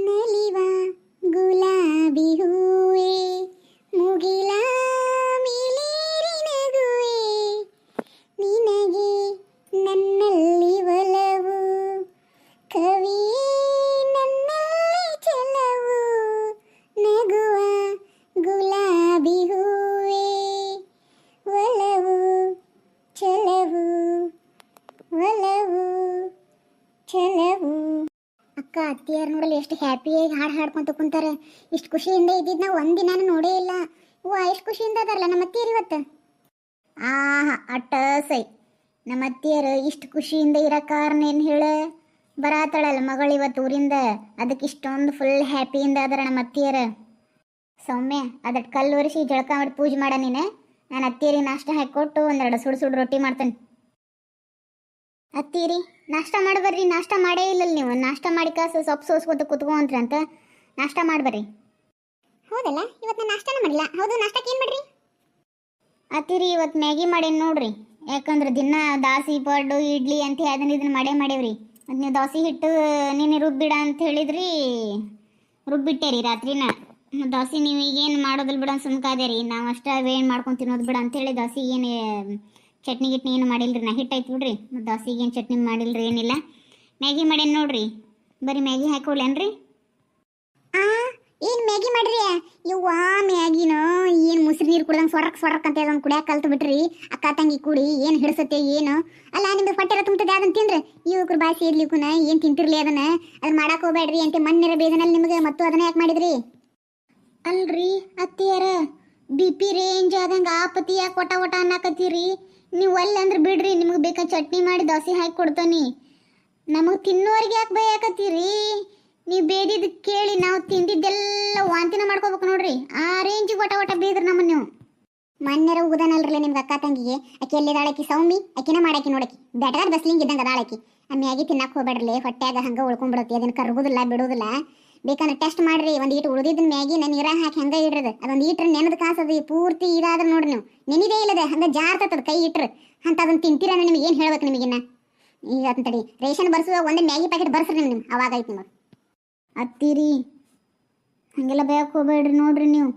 ನಲಿವ ಅತ್ತಿಯರ್ ನೋಡಲು ಎಷ್ಟು ಹ್ಯಾಪಿಯಾಗಿ ಹಾಡು ಹಾಡ್ಕೊಂತ ಕುಂತಾರೆ. ಇಷ್ಟು ಖುಷಿಯಿಂದ ಇದ್ದಿದ್ದು ನಾವು ಒಂದಿನಾನು ನೋಡೇ ಇಲ್ಲ. ವಾ ಎಷ್ಟು ಖುಷಿಯಿಂದ ಅದಾರಲ್ಲ ನಮ್ಮ ಅತ್ತಿಯರು ಇವತ್ತು? ಆಹಾ, ಅಟ್ಟ ಸೈ. ನಮ್ಮ ಅತ್ತಿಯರು ಇಷ್ಟು ಖುಷಿಯಿಂದ ಇರೋ ಕಾರಣ ಏನು ಹೇಳ? ಬರಾತಾಳಲ್ಲ ಮಗಳು ಇವತ್ತು ಊರಿಂದ. ಅದಕ್ಕೆ ಇಷ್ಟೊಂದು ಫುಲ್ ಹ್ಯಾಪಿಯಿಂದ ಅದರ ನಮ್ಮ ಅತ್ತಿಯರ. ಸೌಮ್ಯ ಅದಟ್ಟು ಕಲ್ಲು ಒರೆಸಿ ಜಳಕ ಮಾಡಿ ಪೂಜೆ ಮಾಡ ನೀನು. ನಾನು ಅತ್ತಿಯರಿಗೆ ನಾಷ್ಟ ಹಾಕಿಕೊಟ್ಟು ಒಂದೆರಡು ಸುಡು ಸುಡು ರೊಟ್ಟಿ ಮಾಡ್ತೇನೆ. ಅತ್ತೀರಿ ನಾಷ್ಟ ಮಾಡ್ಬರ್ರಿ ನಾಷ್ಟ ಮಾಡೇ ಇಲ್ಲ ನೀವು. ನಾಷ್ಟ ಮಾಡಿ ಕಾಸು ಸೊಪ್ಪು ಸೋಸ್ಕೊತ ಕುತ್ಕೊಂತ್ರಿ ಅಂತ. ನಾಷ್ಟ ಮಾಡ್ಬರ್ರಿ. ಹೌದಲ್ಲ ಇವತ್ತು ನಾನು ನಾಷ್ಟನ ಮಾಡಿಲ್ಲ. ಹೌದು ನಾಷ್ಟಕ್ಕೆ ಏನು ಮಾಡ್ರಿ? ಅತ್ತಿರಿ ಇವತ್ತು ಮ್ಯಾಗಿ ಮಾಡೇನು ನೋಡ್ರಿ. ಯಾಕಂದ್ರೆ ದಿನ ದಾಸಿ ಪಡ್ಡು ಇಡ್ಲಿ ಅಂತ ಅದನ್ನ ಇದನ್ನ ಮಾಡೇ ಮಾಡೇವ್ರಿ ಮತ್ತು ನೀವು ದೋಸೆ ಹಿಟ್ಟು ನೀನು ರುಬ್ಬಿಡ ಅಂತ ಹೇಳಿದ್ರಿ ರುಬ್ಬಿಟ್ಟೇರಿ ರಾತ್ರಿನ. ದೋಸೆ ನೀವು ಈಗೇನು ಮಾಡೋದಿಲ್ಲ ಬಿಡ ಸುಮ್ಕಾದೆ ರೀ ನಾವು ಅಷ್ಟೇ ಏನು ಮಾಡ್ಕೊಂಡು ತಿನ್ನೋದು ಬಿಡ ಅಂತೇಳಿ ದೋಸೆ ಏನು ಚಟ್ನಿ ಗಿಟ್ನಿ ಏನು ಮಾಡಿಲ್ರಿ? ನಾ ಹಿಟ್ಟು ಆಯ್ತು ಬಿಡ್ರಿ. ಮತ್ತು ದೋಸೆಗೆ ಏನು ಚಟ್ನಿ ಮಾಡಿಲ್ರಿ ಏನಿಲ್ಲ. ಮ್ಯಾಗಿ ಮಾಡೇನು ನೋಡ್ರಿ? ಬರೀ ಮ್ಯಾಗಿ ಹಾಕೊಡ್ಲೇನ್ರಿ ಆ ಏನು ಮ್ಯಾಗಿ ಮಾಡ್ರಿ? ಇವ್ವ ಮ್ಯಾಗಿನೋ ಏನು ಮುಸ್ರಿ ನೀರು ಕುಡ್ದಂಗೆ ಸೊರಕ್ ಸೊರಕ್ ಅಂತ ಅದನ್ನು ಕುಡಿಯಾಕ ಕಲ್ತು ಬಿಟ್ರಿ. ಅಕ್ಕ ತಂಗಿ ಕುಡಿ ಏನು ಹಿಡಿಸುತ್ತೆ ಏನು? ಅಲ್ಲ ನಿಮ್ದು ಹೊಟ್ಟೆರ ತುಂಬುತ್ತದೆ ಅದನ್ನ ತಿನ್ರಿ. ಇವ್ರು ಬಾಸಿ ಇರ್ಲಿಕ್ಕೂನ ಏನು ತಿಂತಿರ್ಲಿ ಅದನ್ನ? ಅದನ್ನ ಮಾಡಕ್ಕೆ ಹೋಗ್ಬೇಡ್ರಿ ಅಂತ ಮಣ್ಣಿರ ಬೇದನಲ್ಲಿ ನಿಮಗೆ ಮತ್ತು ಅದನ್ನ ಯಾಕೆ ಮಾಡಿದ್ರಿ? ಅಲ್ರಿ ಅತ್ತಿಯರ ಬಿ ಪಿ ರೇಂಜ್ ಆದಂಗೆ ಆಪತಿ ಯಾಕೆ ಒಟ ಒಟ ಅನ್ನಕತ್ತೀರಿ. ನೀವು ಅಲ್ಲ ಅಂದ್ರೆ ಬಿಡ್ರಿ, ನಿಮಗೆ ಬೇಕಾ ಚಟ್ನಿ ಮಾಡಿ ದೋಸೆ ಹಾಕಿ ಕೊಡ್ತಾನೆ. ನಮಗೆ ತಿನ್ನೋರಿಗೆ ಯಾಕೆ ಬೈಯಾಕತ್ತೀರಿ ನೀವು ಬೇದಿದ್ದು ಕೇಳಿ ನಾವು ತಿಂದಿದ್ದೆಲ್ಲ ವಾಂತಿನ ಮಾಡ್ಕೋಬೇಕು ನೋಡ್ರಿ. ಆ ರೇಂಜಿಗೆ ಒಟ ಒಟ ಬೀದ್ರಿ ನಮ್ಮ ನೀವು. ಮನ್ಯರ ಊದನಲ್ರಲ್ಲ ನಿಮ್ಗೆ ಅಕ್ಕ ತಂಗಿಗೆ, ಆಕೆ ಎಲ್ಲಿದಾಳಕಿ ಸೌಮಿ ಆಕಿನ ಮಾಡಾಕಿ ನೋಡಕಿ. ಬೆಟರ್ ಬಸ್ಲಿಂಗ್ ಇದ್ದಂಗೆ ಅದಾಳಕಿ. ಆ ಮ್ಯಾಗಿ ತಿನ್ನಕ್ಕೆ ಹೋಗ್ಬೇಡ್ರಿ ಹೊಟ್ಯಾಗ ಹಂಗೆ ಉಳ್ಕೊಂಡ್ಬಿಡತ್ತಿ ಅದನ್ನ ಕರಗುದಿಲ್ಲ, ಬಿಡುದಿಲ್ಲ. ಬೇಕಂದ್ರೆ ಟೆಸ್ಟ್ ಮಾಡ್ರಿ. ಒಂದು ಈಟು ಉಳಿದಿದ್ದ ಮ್ಯಾಗಿ ನಾನು ನೀರ ಹಾಕಿ ಹಂಗೆ ಇಡ್ರದು. ಅದೊಂದು ಈಟ್ರ ನೆನದ ಕಾಸದು ಪೂರ್ತಿ ಇದಾದ್ರೆ ನೋಡ್ರಿ ನೀವು. ನೆನಿದೇ ಇಲ್ಲದೆ ಹಂಗೆ ಜಾರ್ತದ ಕೈ ಇಟ್ರು ಅಂತ ಅದನ್ನ ತಿಂತೀರ ನಿಮ್ಗೆ ಏನು ಹೇಳ್ಬೇಕು ನಿಮಗಿನ್ನ? ಈಗ ಅಂತಡಿ ರೇಷನ್ ಬರ್ಸುವ ಒಂದೇ ಮ್ಯಾಗಿ ಪ್ಯಾಕೆಟ್ ಬರ್ಸ್ರಿ ನಿಮ್ಗೆ ನಿಮ್ಗೆ. ಅವಾಗ ಐತಿ ನಿಮಗೆ ಅತ್ತೀರಿ. ಹಂಗೆಲ್ಲ ಬೇಕು ಹೋಗ್ಬೇಡ್ರಿ ನೋಡ್ರಿ ನೀವು.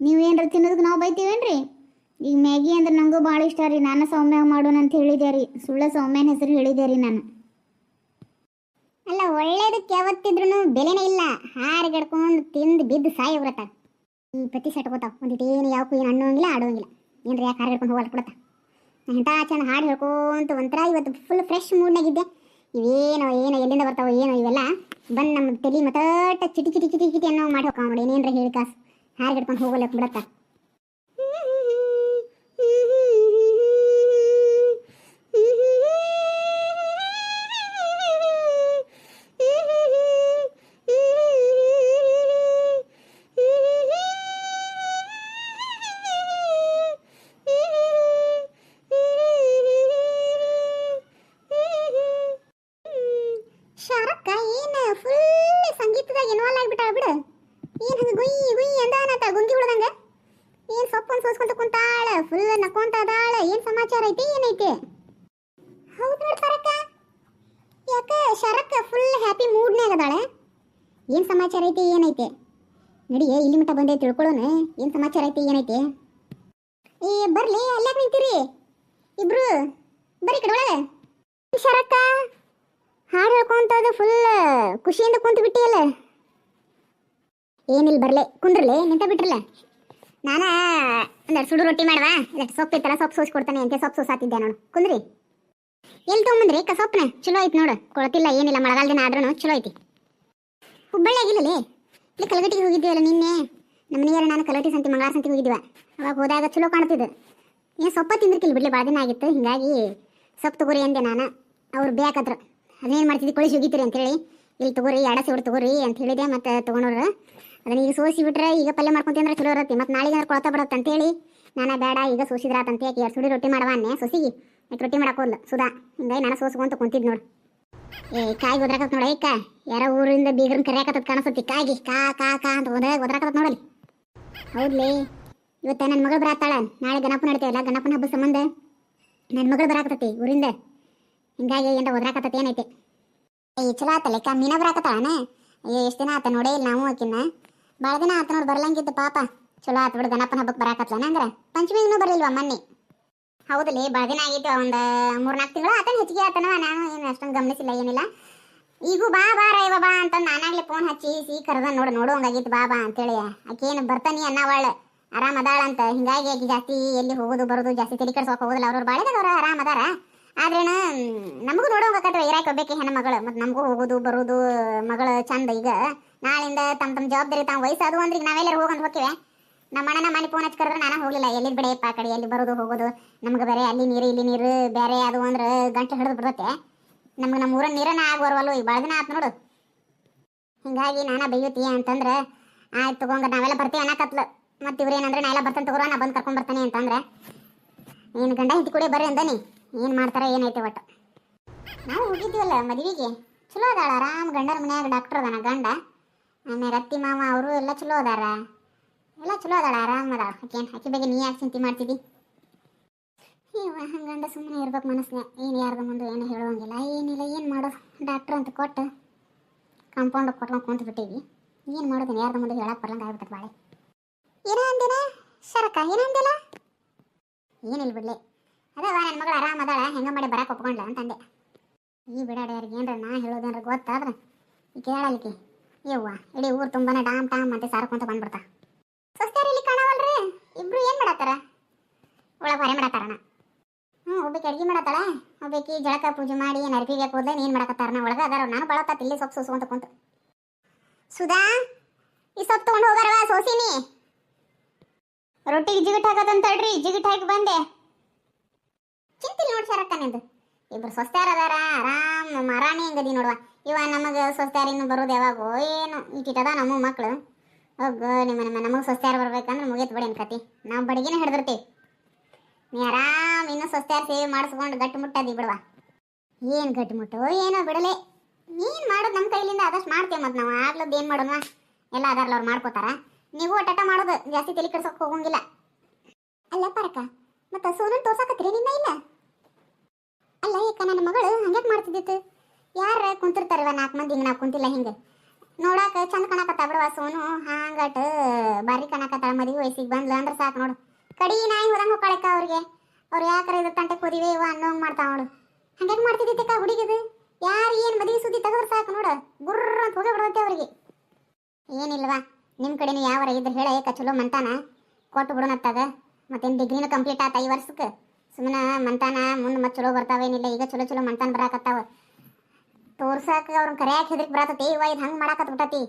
ನೀವೇನ್ರ ತಿನ್ನೋದಕ್ಕೆ ನಾವು ಬೈತೀವೇನ್ರಿ? ಈಗ ಮ್ಯಾಗಿ ಅಂದ್ರೆ ನಂಗೂ ಭಾಳ ಇಷ್ಟ ರೀ. ನಾನು ಸೌಮ್ಯ ಮಾಡೋಣ ಅಂತ ಹೇಳಿದೆ ರೀ. ಸುಳ್ಳ ಸೌಮ್ಯನ ಹೆಸರು ಹೇಳಿದೆ ರೀ ನಾನು. ಅಲ್ಲ ಒಳ್ಳೇದಕ್ಕೆ ಯಾವತ್ತಿದ್ರು ಬೆಲೆನೇ ಇಲ್ಲ. ಹಾರಿಗಡ್ಕೊಂಡು ತಿಂದು ಬಿದ್ದು ಸಾಯಿ ಬರತ್ತ ಈ ಪ್ರತಿ ಸಟ್ಕೋತಾವ ಒಂದಿಟ್ಟು ಏನು ಯಾವಕ್ಕೂ ಏನು ಅನ್ನೋಂಗಿಲ್ಲ, ಆಡೋಂಗಿಲ್ಲ. ಏನ್ರಿ ಯಾಕೆ ಹಾರಿಗಡ್ಕೊಂಡು ಹೋಗಲ್ ಕೊಡತ್ತ? ಎಂಥ ಚೆಂದ ಹಾಡು ಹೇಳ್ಕೊಂತ ಒಂಥರ ಇವತ್ತು ಫುಲ್ ಫ್ರೆಶ್ ಮೂಡ್ನಾಗಿದ್ದೆ ಇವೇನೋ, ಏನೋ, ಎಲ್ಲಿಂದ ಬರ್ತಾವ, ಏನೋ, ಇವೆಲ್ಲ ಬಂದು ನಮ್ಮ ತಲೆ ಮತಟ ಚಿಟಿ ಚಿಟಿ ಚಿಟಿ ಚಿಟಿ ಅನ್ನೋ ಮಾಡಿ ಹೋಗ್ತಾವ ನೋಡಿ ಏನೇನ್ರ ಹೇಳಿ ಕಾಸು? ಹಾರಿಗಡ್ಕೊಂಡು ಹೋಗಲ್ಲ ಬಿಡತ್ತ ಶಾರಕ್ಕ ಏನ ಫುಲ್ ಸಂಗೀತದಾಗ ಇನ್ವಾಲ್ವ್ ಆಗ್ಬಿಟ್ಟಾಳ ಬಿಡು ಏನ್ ಹಂಗ ಗುಯ್ ಗುಯ್ ಅಂದಾನತ ಗುಂಗಿ ಹುಡ್ದಂಗ ಏನ್ ಸೊಪ್ಪನ್ ಸೋಸ್ಕೊಂತ ಕುಂತಾಳ ಫುಲ್ ನಕ್ಕೊಂತ ಅದಾಳ ಏನ್ ಸಮಾಚಾರ ಐತಿ ಏನೈತಿ ಹೌದ್ ನೋಡ್ ಶಾರಕ್ಕ ಶಾರಕ್ಕ ಫುಲ್ ಹ್ಯಾಪಿ ಮೂಡ್ನ್ಯಾಗ ಅದಾಳೆ. ಏನು ಸಮಾಚಾರ ಐತಿ, ಏನೈತಿ? ನಡಿ ಇಲ್ಲಿ ಮಟ್ಟ ಬಂದೆ ತಿಳ್ಕೊಳ್ಳೋಣ. ಏನು ಸಮಾಚಾರ ಐತಿ, ಏನೈತಿ? ಏ, ಬರ್ಲಿ ಅಲ್ಲಾಕ್ ನಿಂತೀರಿ. ಇಬ್ರು, ಬರ್ರಿ ಕಡೆ ಒಳಗೆ. ಶರಕ್ಕ ಹಾಡು ಹೇಳ್ಕೊಂತದು ಫುಲ್ ಖುಷಿಯಿಂದ ಕುಂತು ಬಿಟ್ಟಿಯಲ್ಲ. ಏನಿಲ್ಲ, ಬರ್ಲೆ, ಕುಂದ್ರಲೆ, ನಿಂತ ಬಿಟ್ರಲ್ಲ. ನಾನ ಒಂದೆರಡು ಸುಡು ರೊಟ್ಟಿ ಮಾಡುವ? ಒಂದೆರಡು ಸೊಪ್ಪು ಇತ್ತಲ್ಲ ಸೊಪ್ಪು ಸೋಸಿ ಕೊಡ್ತಾನೆ ಅಂತ ಸೊಪ್ಪು ಸೋಸಾತಿದ್ದೆ ನೋಡು. ಕುಂದ್ರಿ. ಎಲ್ಲಿ ತೊಗೊಂಬಂದ್ರಿ? ಕ ಸೊಪ್ಪನ ಚಲೋ ಐತಿ ನೋಡು. ಕೊಳತಿಲ್ಲ, ಏನಿಲ್ಲ ಮಳೆಗಾಲ ದಿನ ಆದ್ರೂ ಚಲೋ ಐತಿ. ಹುಬ್ಬಳ್ಳಿಯಾಗಿಲ್ಲಲೇ ಇಲ್ಲಿ ಕಲಗಟ್ಟಿಗೆ ಹೋಗಿದ್ದೀವಲ್ಲ ನಿನ್ನೆ? ನಮ್ಮ ಮನೆಯವ್ರು ನಾನು ಕಲಗಟ್ಟಿ ಸಂತಿ, ಮಂಗಳಾರ ಸಂತಿ ಹೋಗಿದ್ವ. ಅವಾಗ ಹೋದಾಗ ಚಲೋ ಕಾಣ್ತಿದ್ದು. ಏನು ಸೊಪ್ಪ ತಿಂದಿರ್ಕಿಲ್ಲ ಬಿಡ್ಲಿ ಭಾಳ ದಿನ ಆಗಿತ್ತು. ಹಿಂಗಾಗಿ ಸೊಪ್ಪು ತಗೋರಿ ಅಂದೆ ನಾನು. ಅವ್ರು ಬೇಕಾದ್ರು. ಅದೇನು ಮಾಡ್ತಿದ್ದಿ? ಕೊಳಿಸಿ ಹೋಗಿತ್ತೀರಿ ಅಂತೇಳಿ ಇಲ್ಲಿ ತಗೋರಿ ಎಡಸಿ ಸೇವ್ರು ತಗೋರಿ ಅಂತ ಹೇಳಿದೆ. ಮತ್ತು ತೊಗೊಂಡವ್ರು ಅದನ್ನ ಈಗ ಸೋಸಿ ಬಿಟ್ರೆ ಈಗ ಪಲ್ಯ ಮಾಡ್ಕೊಂತ ಅಂದ್ರೆ ಚಲೋ ಇರತ್ತೆ. ಮತ್ತೆ ನಾಳೆಗೆ ಅಂದ್ರೆ ಕೊಳತ ಬರುತ್ತೆ ಅಂತೇಳಿ ನಾನು ಬೇಡ, ಈಗ ಸೋಸಿದ್ರಾತಂತೆ. ಎರಡು ಸುಡಿ ರೊಟ್ಟಿ ಮಾಡವಾನೆ ಸೊಸಿಗೆ. ಯಾಕೆ ರೊಟ್ಟಿ ಮಾಡಕ್ಕೆ ಹೋದ್ಲು. ಸುಧಾ ಹಿಂಗಾಗಿ ನಾನು ಸೋಸ್ಕೊಂತ ಕುಂತಿದ್ ನೋಡು. ಏ ಕಾಯಿ ಒದ್ರಾಕತ್ ನೋಡ, ಏಕ. ಯಾರೋ ಊರಿಂದ ಬೀಗ್ರನ್ ಕರಿಯಾಕತ್ತದ ಕಾಣಿಸ್ತತಿ. ಕಾಗಿ, ಕಾ ಕಾ ಕಾ ಅಂತ ಹೋದ ಒದ್ರಾಕತ್ ನೋಡಲಿ ಹೌದ್ಲಿ. ಇವತ್ತ ನನ್ನ ಮಗಳು ಬರಾತಾಳ. ನಾಳೆ ಗಣಪ ನಡಿತೇವಲ್ಲ, ಗಣಪನ ಹಬ್ಬ ಸಂಬಂಧ ನನ್ನ ಮಗಳು ಬರಾಕತ್ತತಿ ಊರಿಂದ. ಹಿಂಗಾಗಿ ಏನ್ರ ಒದ್ರಾಕತ್ತತಿ ಏನೈತಿ? ಏ, ಚಲೋ ಆತಲ್ಲ ಕ ಮೀನ ಬರಾಕತ್ತಾಳನ? ಅಯ್ಯೋ ಎಷ್ಟು ದಿನ ಆತ ನೋಡೇ ಇಲ್ಲ ನಾವು ಆಕಿನ್ನ. ಭಾಳ ದಿನ ಆತ ನೋಡಿ ಬರ್ಲಂಗಿದ್ದು ಪಾಪ. ಚಲೋ ಆತ ಬಿಡು, ಗಣಪನ ಹಬ್ಬಕ್ಕೆ ಬರಾಕತ್ಲ ನಂಗ್ರ ಪಂಚಮಿಗೂ ಬರಲಿಲ್ವಾ ಮೊನ್ನೆ? ಹೌದಲ್ಲಿ ಭಾಳ ದಿನ ಆಗಿತ್ತು ಒಂದು ಮೂರ್ನಾಲ್ಕು ತಿಂಗಳು ಆತನ ಹೆಚ್ಚಿಗೆ ಆತನ ನಾನು ಏನು ಅಷ್ಟೊಂದು ಗಮನಿಸಿಲ್ಲ, ಏನಿಲ್ಲ. ಈಗೂ ಬಾ ಬಾ ರೈವ, ಬಾ ಅಂತ ನಾನಾಗ್ಲೇ ಫೋನ್ ಹಚ್ಚಿ ಸಿ ಕರೆದ ನೋಡು, ನೋಡುವಂಗಾಗಿತ್ತು, ಬಾ ಬಾ ಅಂತೇಳಿ. ಆಕೇನು ಬರ್ತಾನಿ ಅನ್ನವಳ, ಆರಾಮ ಅದಾಳ ಅಂತ. ಹಿಂಗಾಗಿ ಆಕಿ ಜಾಸ್ತಿ ಎಲ್ಲಿ ಹೋಗೋದು, ಬರೋದು, ಜಾಸ್ತಿ ತಲೆ ಕೆಡ್ಸೋಕೆ ಹೋಗೋದಿಲ್ಲ. ಅವ್ರವ್ರು ಬಾಳೆದವ್ರು ಆರಾಮ ಅದಾರ. ಆದ್ರೇನ, ನಮಗೂ ನೋಡೋಂಗಾಕತ್ವ ಇರಾಕ್ ಹೋಗ್ಬೇಕು ಹೆಣ್ಣು ಮಗಳು ಮತ್ತು ನಮಗೂ ಹೋಗೋದು, ಬರೋದು, ಮಗಳು ಚಂದ ಈಗ. ನಾಳಿಂದ ತಮ್ಮ ತಮ್ಮ ಜವಾಬ್ದಾರಿ, ತಾವು ವಯಸ್ಸಾದು ಅಂದ್ರೆ ನಾವೆಲ್ಲರೂ ಹೋಗಂತ ಹೋಗ್ತೀವಿ ನಮ್ಮ ಅಣ್ಣನ ಮನೆ ಫೋನ್ ಹಚ್ಚಿ ನಾನು ಹೋಗ್ಲಿಲ್ಲ. ಎಲ್ಲಿ ಬಿಡೆಯಪ್ಪ ಆ ಕಡೆ ಎಲ್ಲಿ ಬರೋದು, ಹೋಗೋದು. ನಮ್ಗೆ ಬೇರೆ ಅಲ್ಲಿ ನೀರು, ಇಲ್ಲಿ ನೀರು, ಬೇರೆ ಅದು ಅಂದ್ರೆ ಗಂಟೆ ಹಿಡಿದು ಬಿಡುತ್ತೆ. ನಮ್ಗೆ ನಮ್ಮ ಊರ ನೀರನ್ನ ಆಗುವರ್ವಲ್ವ ಈಗ ಭಾಳ ದಿನ ಆತು ನೋಡು. ಹಿಂಗಾಗಿ ನಾನ ಬೈಯುತ್ತೀಯ ಅಂತಂದ್ರೆ, ಆಯ್ತು ತಗೊಂಗ ನಾವೆಲ್ಲ ಬರ್ತೀವಿ ಅನ್ನಕತ್ಲು. ಮತ್ತೆ ಇವ್ರೇನಂದ್ರೆ ನಾ ಎಲ್ಲ ಬರ್ತಾನೆ ತಗೋರ ನಾ ಬಂದು ಕರ್ಕೊಂಡ್ ಬರ್ತಾನೆ ಅಂತಂದ್ರೆ ಏನು ಗಂಡ ಹಿಂತಿ ಕೂಡ ಬರ್ರಿ ಅಂದನಿ ಏನು ಮಾಡ್ತಾರ ಏನೈತೆ ಒಟ್ಟು? ನಾವು ಹೋಗಿದ್ದೀವಲ್ಲ ಮದುವೆಗೆ. ಚಲೋ ಅದಾಳ, ಆರಾಮ್ ಗಂಡರ ಮನ್ಯಾಗ ಡಾಕ್ಟರ್ ಅದಾನ ಗಂಡ. ಆಮೇಲೆ ಅತ್ತಿ ಮಾವ ಅವರು ಎಲ್ಲ ಚಲೋ ಅದಾರ. ಎಲ್ಲ ಚಲೋ ಅದಾಳ, ಆರಾಮ ಅದಾಳ. ಆಕೇನು ಆಕಿ ಬಗ್ಗೆ ನೀ ಯಾಕೆ ಚಿಂತೆ ಮಾಡ್ತಿದ್ದಿ ಇವ ಹಂಗಂದ ಸುಮ್ಮನೆ ಇರ್ಬೇಕು ಮನಸ್ಸಿನ ಏನು ಯಾರ್ದು ಮುಂದೆ ಏನು ಹೇಳುವಂಗಿಲ್ಲ. ಏನಿಲ್ಲ, ಏನು ಮಾಡೋದು ಡಾಕ್ಟ್ರ್ ಅಂತ ಕೊಟ್ಟು ಕಾಂಪೌಂಡ್ ಕೊಟ್ಕೊಂಡು ಕುಂತು ಬಿಟ್ಟಿವಿ ಏನು ಮಾಡೋದು ಯಾರ್ದು ಮುಂದೆ ಹೇಳಕ್ಕೆ ಬರಲ್ಲ ಆಗ್ಬಿಟ್ಟದ ಬಾಳೆ. ಏನೋ ಅಂದಿನ? ಶರಕ ಏನೋ ಏನಿಲ್ಲ ಬಿಡ್ಲಿ. ಅದವ ನನ್ನ ಮಗಳು ಆರಾಮ್ ಅದಾಳ. ಹೆಂಗ ಮಾಡಿ ಬರಕ್ಕೆ ಒಪ್ಕೊಂಡ್ಲ ಅಂತಂದೆ. ಈ ಬಿಡಾಡ ಯಾರಿಗೆ ಏನ್ರ ನಾ ಹೇಳೋದೇನ್ರ ಗೊತ್ತಾದ್ರೆ? ಕೇಳಲಿಕ್ಕೆ. ಯವ್ವ, ಇಡೀ ಊರು ತುಂಬಾನೇ ಡಾಮ್ ಟಾಮ್ ಅಂತ ಸಾರ್ಕೊಂತ ಬಂದ್ಬಿಡ್ತಾ. ಇಬ್ರು ಏನು ಮಾಡತ್ತಾರ? ಒಳಗೆ ಹೊರೆ ಮಾಡತ್ತಾರಣ ಹ್ಞೂ ಒಬ್ಬಕ್ಕೆ ಅಡ್ಗಿ ಮಾಡತ್ತಾಳ ಒಬ್ಬಕ್ಕೆ ಜಳಕ ಪೂಜೆ ಮಾಡಿ ಏನು ಅರ್ಬಿಗೆ ಹೋದ್ಲೆ ಏನು ಮಾಡಕತ್ತಾರ ನಾ ಒಳಗೆ ಅದಾರ ನಾನು ಬಳತ್ತ ಇಲ್ಲಿ ಸೊಪ್ಪು ಸೂಸುವಂತ ಕುಂತು. ಸುಧಾ, ಈ ಸೊಪ್ಪು ತೊಗೊಂಡು ಹೋಗಾರವ ಸೋಸಿನಿ. ರೊಟ್ಟಿಗೆ ಜಿಗಿಟ್ ಹಾಕದಂತ ಹೇಳ್ರಿ ಜಿಗಿಟ್ ಹಾಕಿ ಬಂದೆ. ಚಿಂತಿಲ್ಲ ನೋಡಿ ಸರ್ ನಿಂದು. ಇಬ್ರು ಸ್ವಸ್ತಾರ ಅದಾರ, ಆರಾಮ್ ಮರಾಣಿ ಹೆಂಗದಿ ನೋಡುವ. ಇವ ನಮಗೆ ಸ್ವಸ್ತಾರ ಇನ್ನು ಬರೋದು ಯಾವಾಗೋ ಏನು. ಇಟ್ಟಿಟ್ಟದ ನಮ್ಮ ಮಕ್ಕಳು ಹೋಗು ನಿಮ್ಮ ನಮ್ಮ ನಮಗೆ ಸ್ವಸ್ಥ್ಯಾರ ಬರ್ಬೇಕಂದ್ರೆ ಮುಗಿತು ಬಿಡಿ ಅನ್ಕತಿ ನಾವು ಬಡಿಗೆನೇ ಹಿಡ್ದಿರ್ತೀವಿ. ನೀ ಆರಾಮ್ ಇನ್ನೂ ಸ್ವಸ್ಥ್ಯಾರ ಸೇವೆ ಮಾಡಿಸ್ಕೊಂಡು ಗಟ್ಟಿ ಮುಟ್ಟದಿ ಬಿಡುವ. ಏನು ಗಟ್ಟಿ ಏನೋ ಬಿಡಲೆ. ನೀನು ಮಾಡೋದು ನಮ್ಮ ಕೈಲಿಂದ ಆದಷ್ಟು ಮಾಡ್ತೇವೆ ಮತ್ತು ನಾವು ಆಗ್ಲದ್ದು ಏನು ಮಾಡೋಣ ಎಲ್ಲ ಅದಾರಲ್ಲ ಅವ್ರು ಮಾಡ್ಕೋತಾರ. ನೀವು ಒಟ್ಟಾಟ ಮಾಡೋದು, ಜಾಸ್ತಿ ತಲೆ ಕೆಡ್ಸೋಕೆ ಹೋಗಂಗಿಲ್ಲ. ಅಲ್ಲ ಪರಕ, ಮತ್ತು ಸೋನನ್ ತೋರ್ಸಾಕತ್ರಿ ನಿನ್ನ ಇಲ್ಲ ಅಲ್ಲ ಏಕ, ನನ್ನ ಮಗಳು ಹಂಗ್ಯಾಕ್ ಮಾಡ್ತಿದ್ದಿತ್ತು? ಯಾರು ಕುಂತಿರ್ತಾರವ ನಾಲ್ಕು ಮಂದಿ ಹಿಂಗೆ ನಾವು ಕುಂತಿಲ್ಲ ಹಿಂಗೆ. ನೋಡಾಕ ಚಂದ ಕಾಣಕತ್ತ ಬಿಡವ ಸೋನು. ಹಾಂಗಟ್ ಬಾರಿ ಕಾಣಕತ್ತಾಳ, ಮದುವೆ ವಯಸ್ಸಿಗೆ ಬಂದ್ಲ ಅಂದ್ರೆ ಸಾಕು ನೋಡು. ಕಡಿ ನಾಯಿ ಹೋದಂಗೆ ಹೋಗ್ಕಳಕ್ಕ ಅವ್ರಿಗೆ. ಅವ್ರು ಯಾಕರ ಇದು ತಂಟೆ ಕುದಿವೆ ಇವ ಅನ್ನೋಂಗ್ ಮಾಡ್ತಾವ ನೋಡು. ಹಂಗೆ ಮಾಡ್ತಿದ್ದಕ್ಕ ಹುಡುಗಿದು ಯಾರು ಏನು ಮದುವೆ ಸುದ್ದಿ ತೆಗೆದ್ರೆ ಸಾಕು ನೋಡು. ಗುರ್ರ ಅಂತ ಹೋಗಿ ಬಿಡುತ್ತೆ ಅವ್ರಿಗೆ. ಏನಿಲ್ವಾ ನಿಮ್ಮ ಕಡೆನೂ ಯಾವರ ಇದ್ರ ಹೇಳ, ಏಕ ಚಲೋ ಮಂತಾನ. ಕೊಟ್ಟು ಬಿಡೋಣತ್ತಾಗ ಮತ್ತೇನು ಡಿಗ್ರಿನೂ ಕಂಪ್ಲೀಟ್ ಆತ ಈ ವರ್ಷಕ್ಕೆ ಸುಮ್ಮನೆ ಮಂತಾನ, ಮುಂದೆ ಮತ್ತೆ ಚಲೋ ಬರ್ತಾವೇನಿಲ್ಲ, ಈಗ ಚಲೋ ಚಲೋ ಮಂತಾನ ಬರಾಕತ್ತಾವ. ತೋರ್ಸಾಕ ಅವ್ರನ್ನ ಕರೆಯಾಕ ಹೆದ್ರಿಕ್ ಬರತತಿ ಇವ ಇದು ಹಂಗೆ ಮಾಡಾಕತ್ ಬಿಟ್ಟತಿ.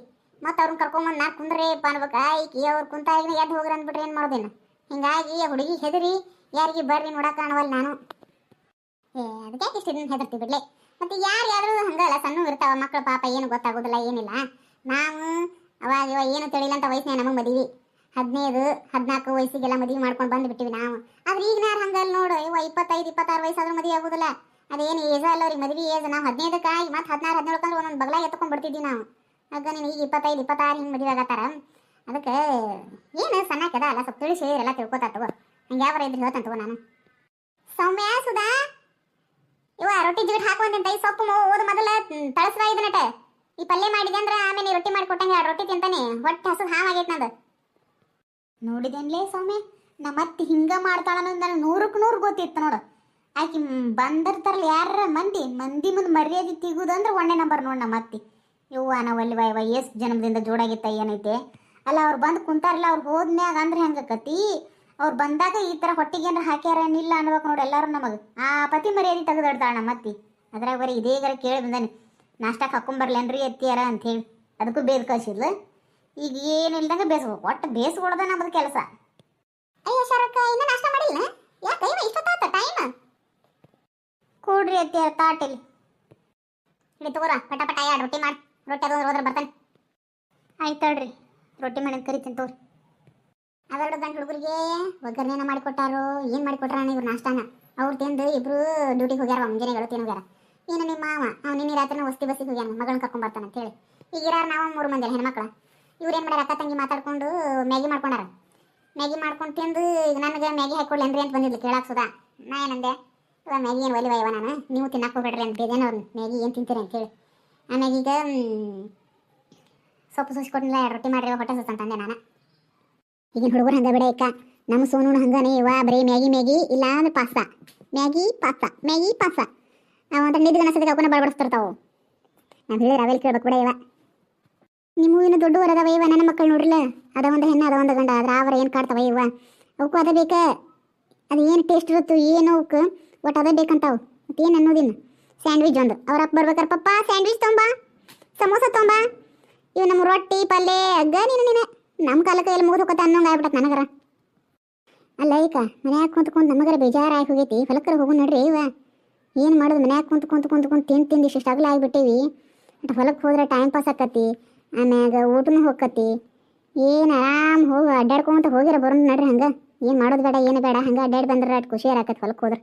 ಮತ್ತೆ ಅವ್ರನ್ನ ಕರ್ಕೊಂಬಂದು ನಾ ಕುಂದ್ರೆ ಅನ್ಬೇಕು. ಈಕಿ ಅವ್ರು ಕುಂತಾಗಿನ ಎದ್ದು ಹೋಗ್ರಿ ಅಂದ್ಬಿಟ್ರೆ ಏನು ಮಾಡೋದೇನು? ಹಿಂಗಾಗಿ ಹುಡುಗಿ ಹೆದರಿ. ಯಾರಿಗೆ ಬರ್ರಿ ನೋಡಕ್ಕೆ ಕಾಣವಲ್ಲ ನಾನು. ಏ ಅದಕ್ಕೆ ಇಷ್ಟು ಹೆದರ್ತಿ ಬಿಡ್ಲೆ. ಮತ್ತೆ ಯಾರು ಯಾರು ಹಂಗಲ್ಲ ಸಣ್ಣ ಇರ್ತಾವ ಮಕ್ಕಳು ಪಾಪ ಏನು ಗೊತ್ತಾಗೋದಿಲ್ಲ, ಏನಿಲ್ಲ. ನಾವು ಅವಾಗ ಏನು ತಿಳಿಲ್ಲ ಅಂತ ವಯಸ್ಸಿನ ನಮಗೆ ಮದುವೆ. ಹದಿನೈದು, ಹದಿನಾಲ್ಕು ವಯಸ್ಸಿಗೆಲ್ಲ ಮದುವೆ ಮಾಡ್ಕೊಂಡು ಬಂದು ನಾವು. ಆದ್ರೆ ಈಗ ನಾರು ಹಂಗಲ್ಲ ನೋಡು, ಇವ ಇಪ್ಪತ್ತೈದು, ಇಪ್ಪತ್ತಾರು ವಯಸ್ಸಾದ್ರೂ ಮದುವೆ ಆಗೋದಿಲ್ಲ. ಅದೇನು ಏಜ ಅಲ್ಲ ಅವ್ರಿಗೆ ಮದುವೆ ಏಜ್ ನಾವು ಹದಿನೈದಕ್ಕಾಗಿ ಮತ್ತೆ ಹದಿನಾರು ಹದಿನೇಳು ಕಂದ್ರೆ ಒಂದೊಂದು ಬಗಲ ಎತ್ಕೊಂಡ್ ಬಿಡ್ತಿದ್ವಿ ನಾವು. ಆಗ ನೀನು ಈಗ ಇಪ್ಪತ್ತೈದು, ಇಪ್ಪತ್ತಾರು ಹಿಂಗೆ ಮದುವೆ ಆಗತ್ತಾರ? ಅದಕ್ಕೆ ಏನು ಅದ ಅಲ್ಲ, ಸ್ವಲ್ಪ ತಿಳಿಸಿ ಎಲ್ಲ ತಗೋ. ಹಂಗೆ ಯಾವ ಇದ್ರೆ ಹೇಳ್ತಂತವ ನಾನು. ಸೌಮ್ಯ, ಸುಧಾ? ಇವ ರೊಟ್ಟಿ ಜಿಗಿಟ್ ಹಾಕುವಂತ ಈ ಸೊಪ್ಪು ಮೊ- ಮೊದಲ ತಳಸ್ವ ಇದನ್ನಟ. ಈ ಪಲ್ಯ ಮಾಡಿದೆ ಅಂದ್ರೆ ಆಮೇಲೆ ನೀ ರೊಟ್ಟಿ ಮಾಡಿಕೊಟ್ಟಂಗೆ ಎರಡು ರೊಟ್ಟಿ ತಿಂತಾನೆ. ಹೊಟ್ಟೆ ಹಸು ಹಾವಾಗೈತೆ ನಂದು. ನೋಡಿದೇನ್ಲೇ ಸೌಮ್ಯ ನಮ್ಮತ್ತಿ ಹಿಂಗ ಮಾಡ್ತಾಳ ನನಗೆ ನೂರಕ್ಕೆ ನೂರು ಗೊತ್ತಿತ್ತು ನೋಡು. ಆಕಿ ಬಂದಿರ್ತಾರಲ್ಲ ಯಾರ ಮಂದಿ? ಮಂದಿ ಮುಂದೆ ಮರ್ಯಾದೆ ತೆಗುದಂದ್ರೆ ಒಂದೇ ನಂಬರ್ ನೋಡಿ ನಮ್ಮ ಅತ್ತಿ. ಯವ್ವ, ನಾವು ಅಲ್ಲಿ ಎಷ್ಟು ಜನ್ಮದಿಂದ ಜೋಡಾಗಿತ್ತ ಏನೈತೆ ಅಲ್ಲ, ಅವ್ರು ಬಂದು ಕುಂತಾರಲ್ಲ, ಅವ್ರು ಹೋದ್ಮ್ಯಾಗ ಅಂದ್ರೆ ಹೆಂಗಕತಿ ಅವ್ರು ಬಂದಾಗ ಈ ಥರ ಹೊಟ್ಟಿಗೆ ಹಾಕ್ಯಾರ ಏನಿಲ್ಲ ಅನ್ಬೇಕು ನೋಡಿ ಎಲ್ಲರೂ ನಮಗೆ. ಆ ಪತಿ ಮರ್ಯಾದೆ ತೆಗೆದಿಡ್ತಾಳೆ ನಮ್ಮ ಅತ್ತಿ. ಅದ್ರಾಗ ಬರೀ ಇದೇಗಾರ ಕೇಳಿ ಬಂದಾನೆ. ನಾಷ್ಟಕ್ಕೆ ಹಾಕೊಂಬರ್ಲೇನ್ರಿ ಎತ್ತಿಯಾರ ಅಂಥೇಳಿ ಅದಕ್ಕೂ ಬೇಸ್ ಕಳ್ಸಿದ್ಲ. ಈಗ ಏನಿಲ್ದಂಗೆ ಬೇಸ್ಬೇಕು ಒಟ್ಟು ಬೇಸ್ಕೊಡ್ದ ನಮ್ಮದು ಕೆಲಸ. ಅಯ್ಯೋ ಶಾರಕ್ಕ, ಇನ್ನೂ ನಾಷ್ಟ ಮಾಡಿಲ್ಲ ಯಾಕೆ ಇಷ್ಟೊತ್ತಾತ ಟೈಮ್ ಕೂಡ್ರಿ ಅತ್ತಿ ತಾಟಿಲಿ ಇಲ್ಲಿ ತಗೋರ ಪಟ ಪಟ ಯಾಡ್ ರೊಟ್ಟಿ ಮಾಡಿ, ರೊಟ್ಟಿ ಅದೊಂದು ಹೋದ್ರೆ ಬರ್ತಾನೆ. ಆಯ್ತು ತಡ್ರಿ ರೊಟ್ಟಿ ಮಾಡಿ ಕರಿತೀನಿ ತೋರಿ ಅದೆರಡು ಗಂಟೆ ಹುಡುಗರಿಗೆ ಒಗ್ಗರಣೆನ ಮಾಡಿಕೊಟ್ಟಾರು ಏನು ಮಾಡಿಕೊಟ್ರ ಇವ್ರು ನಾಷ್ಟಾನ? ಅವ್ರು ತಿಂದು ಇಬ್ರು ಡ್ಯೂಟಿಗೆ ಹೋಗ್ಯಾರ ಮುಂಜಾನೆಗಳು ತಿನ್ ಹೋಗ್ಯಾರ. ಇನ್ನು ನಿಮ್ಮ ಮಾವ, ಅವ್ನು ನಿನ್ನೆ ರಾತ್ರಿ ವಸ್ತಿ ಬಸ್ಸಿಗೆ ಹೋಗ್ಯಾನ ಮಗಳನ್ನ ಕರ್ಕೊಂಡ್ ಬರ್ತಾನೆ ಅಂತ ಹೇಳಿ. ಈಗ ನಾವು ಮೂರು ಮಂದಿ ಹೆಣ್ಮಕ್ಳು. ಇವ್ರು ಏನು ಮಾಡ್ಯಾರ, ಅಕ್ಕ ತಂಗಿ ಮಾತಾಡ್ಕೊಂಡು ಮ್ಯಾಗಿ ಮಾಡ್ಕೊಂಡಾರ. ಮ್ಯಾಗಿ ಮಾಡ್ಕೊಂಡು ತಿಂದು, ಈಗ ನನಗೆ ಮ್ಯಾಗಿ ಹಾಕೊಡ್ಲೇನ್ರಿ ಅಂತ ಬಂದಿದ್ಲು, ಕೇಳಾಕ್ ಸುಧಾ ನಾ ಏನಂದೆ? ಮ್ಯಾಗಿ ಏನು ಒಲಿವ ಇವ ನಾನು? ನೀವು ತಿನ್ನಕ್ಕೆ ಹೋಗ್ಬೇಡ್ರಿ ಅಂತ ಬೇಜಾನ ಅವ್ರು ಮ್ಯಾಗಿ, ಏನು ತಿಂತೀರಿ ಅಂತೇಳಿ ಆಮ್ಯಾಗ ಈಗ ಸೊಪ್ಪು ಸೋಸಿ ಕೊಟ್ಟಿಲ್ಲ ರೊಟ್ಟಿ ಮಾಡ್ರಿ ಹೊಟ್ಟೆ ಸುತ್ತ ಅಂತಂದೆ ನಾನು. ಈಗಿನ ಹುಡುಗರು ಹಂಗ ಬಿಡ ಇಕ್ಕ ನಮ್ಮ ಸೋನು ಹಂಗಾನೆ ಇವ, ಬರೀ ಮ್ಯಾಗಿ ಮ್ಯಾಗಿ, ಇಲ್ಲ ಅಂದ್ರೆ pasta. Maggi pasta Maggi, pasta. ನಾವು ಅಂತ ನಿದ್ದೆ ಅನ್ಸೋದಕ್ಕೆ ಅವನ್ನ ಬಡಬಡಿಸ್ತಿರ್ತಾವು ನಾವು ಹೇಳಿದ್ರೆ ಅವೆಲ್ಲ ಕೇಳ್ಬೇಕು ಬಿಡ ಇವ. ನಿಮ್ಮ ಇನ್ನು ದೊಡ್ಡವರು ಅದಾವ ಇವ, ನನ್ನ ಮಕ್ಕಳು ನೋಡ್ರಿಲ್ಲ? ಅದ ಒಂದು ಹೆಣ್ಣು, ಅದ ಒಂದು ಗಂಡ, ಅದ್ರ ಆವರ ಏನು ಕಾಡ್ತಾವ ಇವ? ಅವಕ್ಕೂ ಅದ ಬೇಕ. ಅದು ಏನು ಟೇಸ್ಟ್ ಇರುತ್ತೋ ಏನು ಅವಕ್ಕೆ ಒಟ್ಟು ಅದೇ ಬೇಕಂತಾವು. ಏನು ಅನ್ನೋದಿಲ್ಲ ಸ್ಯಾಂಡ್ವಿಚ್ ಒಂದು. ಅವ್ರ ಅಪ್ಪ ಬರ್ಬೇಕಾರೆ ಪಪ್ಪ ಸ್ಯಾಂಡ್ವಿಚ್ ತೊಂಬ, ಸಮೋಸ ತೊಂಬ. ಇವು ನಮ್ಮ ರೊಟ್ಟಿ ಪಲ್ಲೆ ಅಗ್ಗ ನೀನು ನೀನೆ. ನಮ್ಮ ಕಾಲಕ್ಕೆ ಎಲ್ಲಿ ಮುಗಿದು ಹೋಗುತ್ತೆ ಅನ್ನೋಂಗೆ ಆಗ್ಬಿಟ್ಟತ್ ನನಗರ. ಅಲ್ಲ ಈಗ ಮನ್ಯಾಗ ಕುಂತ್ಕೊಂಡು ಕುಂತ ನಮಗರ ಬೇಜಾರಾಗಿ ಹೋಗೈತಿ. ಹೊಲಕ್ಕರ ಹೋಗು ನಡ್ರಿ ಇವ. ಏನು ಮಾಡೋದು ಮನ್ಯಾಗ ಕುಂತು ಕುಂತು ಕುಂತ ಕುಂತ ತಿಂದು ತಿಂದು ಇಷ್ಟು ಅಗಲ ಆಗಿಬಿಟ್ಟೀವಿ. ಬಟ್ ಹೊಲಕ್ಕೆ ಹೋದ್ರೆ ಟೈಮ್ ಪಾಸ್ ಆಕತಿ ಆಮ್ಯಾಗ ಊಟನೂ ಹೋಗತಿ ಏನು ಆರಾಮ್ ಹೋಗಿ ಅಡ್ಡಾಡ್ಕೊಂತ ಹೋಗಿರ ಬರೋಣ ನಡ್ರಿ ಹಂಗೆ. ಏನು ಮಾಡೋದು ಬೇಡ, ಏನು ಬೇಡ. ಹಂಗೆ ಅಡ್ಡಾಡಿ ಬಂದ್ರೆ ಅಷ್ಟು ಖುಷಿ ಆಕತಿ ಹೊಲಕ್ಕೆ ಹೋದ್ರೆ.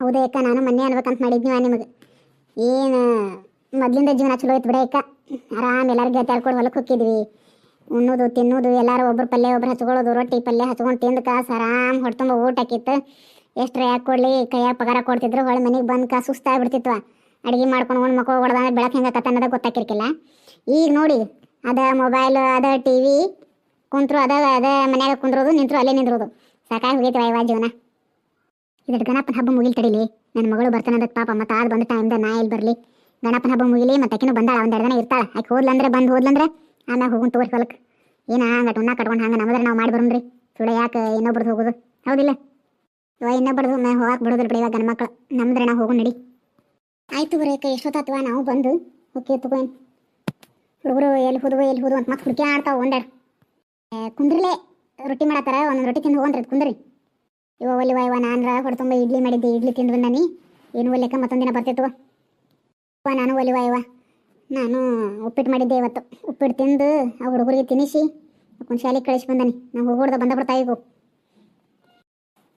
ಹೌದಾ ಅಕ್ಕ ನಾನು ಮೊನ್ನೆ ಅನ್ಬೇಕಂತ ಮಾಡಿದ್ನಿ ನಿಮಗೆ. ಏನು, ಮೊದ್ಲಿಂದ ಜೀವನ ಚಲೋ ಐತೆ ಬಿಡ ಅಕ್ಕ ಆರಾಮ್ ಎಲ್ಲರಿಗೂ ಜೊತೆ ಆಡ್ಕೊಂಡು ಹೊಲಕ್ಕೆ ಹೋಗಿದ್ವಿ ಉಣ್ಣೋದು, ತಿನ್ನೋದು, ಎಲ್ಲರೂ ಒಬ್ರು ಪಲ್ಯ ಒಬ್ರು ಹಚ್ಕೊಳ್ಳೋದು, ರೊಟ್ಟಿ ಪಲ್ಯ ಹಚ್ಕೊಂಡು ತಿಂದು ಕಾಸು ಆರಾಮ್ ಹೊಡ್ತುಂಬ ಊಟ ಹಾಕಿತ್ತು. ಎಷ್ಟು ಯಾಕೆ ಕೊಡಲಿ, ಕೈಯಾಗ ಪಗಾರ ಕೊಡ್ತಿದ್ರು, ಹೊಳೆ ಮನೆಗೆ ಬಂದು ಕಾ ಸುಸ್ತಾಗ್ಬಿಡ್ತಿತ್ತು. ಅಡುಗೆ ಮಾಡ್ಕೊಂಡು ಒಂದು ಮಕ್ಕಳು ಹೊಡೆದಂದ್ರೆ ಬೆಳಕು ಹೆಂಗೆ ಅನ್ನೋದ ಗೊತ್ತಾಕಿರ್ಕಿಲ್ಲ. ಈಗ ನೋಡಿ, ಅದ ಮೊಬೈಲ್ ಅದ ಟಿ ವಿ ಕುಂತ್ರು, ಅದ ಅದ ಮನ್ಯಾಗ ಕುಂದ್ರೋದು, ನಿಂತ್ರು ಅಲ್ಲೇ ನಿಂದ್ರೋದು. ಸಾಕಾಗಿ ಹೋಗೈತೆ ವಯವಾ ಜೀವನ. ಇದ್ರ ಗಣಪನ ಹಬ್ಬ ಮುಗಿಲ್ ತಡಿಲಿ. ನನ್ನ ಮಗಳು ಬರ್ತಾನಂದ ಪಾಪ, ಮತ್ತೆ ಆದ್ ಬಂದ ಟೈಮ್ದ ನಾ ಇಲ್ಲಿ ಬರಲಿ? ಗಣಪನ ಹಬ್ಬ ಮುಗಿಲಿ, ಮತ್ತೆ ಅಕ್ಕಿನೂ ಬಂದಾಳ ಒಂದೆರಡು ದಿನ ಇರ್ತಾಳ. ಆಕೆ ಹೋದ್ಲಂದ್ರೆ, ಬಂದು ಹೋದ್ಲಂದ್ರೆ ಆಮ್ಯಾಗ ಹೋಗುನ್ ತೋರಿ ಹೊಲಕ್ಕೆ ಏನ ಹಂಗಟ್ ಉನ್ನ ಕಟ್ಕೊಂಡು ಹಂಗ ನಮ್ಮದ್ರೆ ನಾವು ಮಾಡಿ ಬರೋಣ್ರಿ ಸುಳ್ಳ ಯಾಕೆ ಇನ್ನೊಬ್ರದ್ದು ಹೋಗೋದು? ಹೌದಿಲ್ಲ? ಇವಾಗ ಇನ್ನೊಬ್ಬರದು ನಾ ಹೋಗಕ್ಕೆ ಬಿಡೋದಿಲ್ಲ ಬಿಡಿ, ಇವಾಗ ಗಣಮಕ್ಳು ನಮ್ದ್ರೆ ನಾವು ಹೋಗೋಣ ನಡಿ. ಆಯ್ತು ಬರೇಕ ಎಷ್ಟೊತ್ತಾತ್ವ ನಾವು ಬಂದು. ಓಕೆ ತಗೋನ್ ಹುಡುಗರು ಎಲ್ಲಿ ಹೋದ್ವು ಎಲ್ಲಿ ಹೋದ್ವು ಅಂತ ಮತ್ತೆ ಹುಡುಕಿ ಆಡ್ತಾವ ಒಂದೆರಡು. ಕುಂದ್ರಲೇ, ರೊಟ್ಟಿ ಮಾಡತ್ತಾರ ಒಂದೊಂದು ರೊಟ್ಟಿ ತಿಂದು ಹೋಗನ್ರಿ ಕುಂದ್ರಿ. ಇವ ಒಲಿವ ಇವ ನಾನ್ರ ಹೊಡ್ತುಂಬ ಇಡ್ಲಿ ಮಾಡಿದ್ದೆ, ಇಡ್ಲಿ ತಿಂದು ಬಂದಾನಿ ಏನು ಒಲ್ಲೆಕ್ಕ ಮತ್ತೊಂದು ದಿನ ಬರ್ತಿತ್ತು. ಇವ ನಾನು ಒಲಿವ ಇವ. ನಾನು ಉಪ್ಪಿಟ್ಟು ಮಾಡಿದ್ದೆ ಇವತ್ತು. ಉಪ್ಪಿಟ್ಟು ತಿಂದು ಆ ಹುಡುಗರಿಗೆ ತಿನ್ನಿಸಿ ಒಂದು ಶಾಲೆಗೆ ಕಳಿಸಿ ಬಂದಾನಿ. ನಾವು ಹೋಗೋಡ್ದ ಬಂದ ಬರ್ತಾ ಈಗ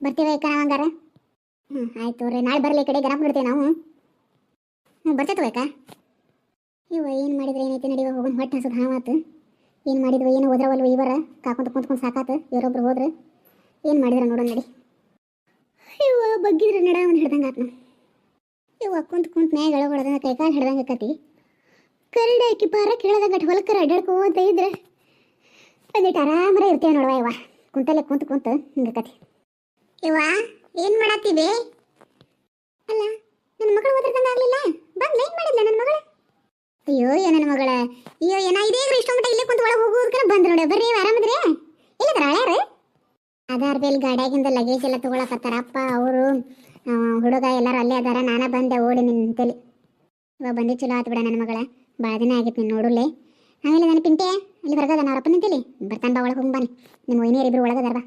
ಬರ್ತೀವಿ ಅಕ್ಕ ಹಂಗಾರ? ಹ್ಞೂ ಆಯ್ತು ರೀ ನಾಳೆ ಬರಲಿ ಈ ಕಡೆ, ಗಣಪ ಬಿಡ್ತೀವಿ ನಾವು. ಹ್ಞೂ ಬರ್ತೈತೆ ಅಕ್ಕ. ಇವ ಏನು ಮಾಡಿದ್ರೆ ಏನೈತೆ ನಡಿವ ಹೋಗೋಣ ಹೊಟ್ಟೆ ಹಸದು ಹಾವಾತು. ಏನು ಮಾಡಿದ್ವಿ ಏನು ಹೋದ್ರವಲ್ವ ಇವರ. ಕಾಕೊಂತ ಕುಂತ್ಕೊಂಡು ಸಾಕಾತು. ಇವರೊಬ್ರು ಹೋದ್ರೆ. ಏನು ಮಾಡಿದ್ರೆ ನೋಡೋಣ ನಡಿ. ಇವ ಬಗ್ಗಿದ್ರೆ ನಡ ಒಂದು ಹಿಡ್ದಂಗೆ ಆತ್ನ ಇವ ಕುಂತ್ ಕುಂತ್ ಮ್ಯಾಗ ಎಳ ಹೊಡೆದಂಗೆ ಕೈಕಾಲು ಹಿಡ್ದಂಗೆ ಆಕತಿ. ಕರಡಿ ಹಾಕಿ ಪಾರ ಕೇಳದಂಗ ಹೊಲಕ್ಕರ ಅಡ್ಡಾಡ್ಕೋತ ಇದ್ರೆ. ಒಂದಿಟ್ಟು ಆರಾಮರ ಇರ್ತೇವೆ ನೋಡುವ ಇವ. ಕುಂತಲ್ಲೇ ಕುಂತ ಕುಂತ ಹಿಂಗಕತಿ ಇವ, ಏನು ಮಾಡತ್ತೀವಿ ಅಲ್ಲ ನನ್ನ ಮಗಳು ಓದಿರ್ದಂಗೆ ಆಗಲಿಲ್ಲ? ಬಂದು ಏನು ಮಾಡಿಲ್ಲ ನನ್ನ ಮಗಳು? ಅಯ್ಯೋ, ಏ ನನ್ನ ಮಗಳ. ಅಯ್ಯೋ, ಏನ, ಇದೇ ಇಷ್ಟೊಂದು ಇಲ್ಲೇ ಕುಂತ ಒಳಗೆ ಹೋಗೋದಕ್ಕೆ ಬಂದ್ರು ನೋಡಿ. ಬರ್ರಿ ಆರಾಮದ್ರಿ? ಇಲ್ಲದ್ರ ಹಳ್ಯಾರು? ಅದಾರ ಬೇಲ್ ಗಾಡ್ಯಾಗಿಂದ ಲಗೇಜ್ ಎಲ್ಲ ತಗೊಳಕತ್ತಾರ. ಅಪ್ಪ, ಅವರು ಹುಡುಗ ಎಲ್ಲರೂ ಅಲ್ಲೇ ಅದಾರ. ನಾನ ಬಂದೆ, ಓಡಿ ನಿಂತಲಿ ಇವಾಗ ಬಂದಿ ಚಲೋ ಆತು ಬಿಡ ನನ್ನ ಮಗಳ. ಭಾಳ ದಿನ ಆಗಿತ್ತು ನೀನು ನೋಡುಲೇ. ಆಮೇಲೆ ನನ್ನ ಪಿಂಟೆ, ಅಲ್ಲಿ ಹೊರಗದ ಅವ್ರ ಅಪ್ಪ ನಿಂತಿಲಿ ಬರ್ತಾನೆ ಬಾ ಒಳಗೆ ಹೋಗಿ ಬನ್ನಿ ನಿಮ್ಮ ಒಯ್ನಿಯರ್ ಇಬ್ರು ಒಳಗದಾರ ಬಾ.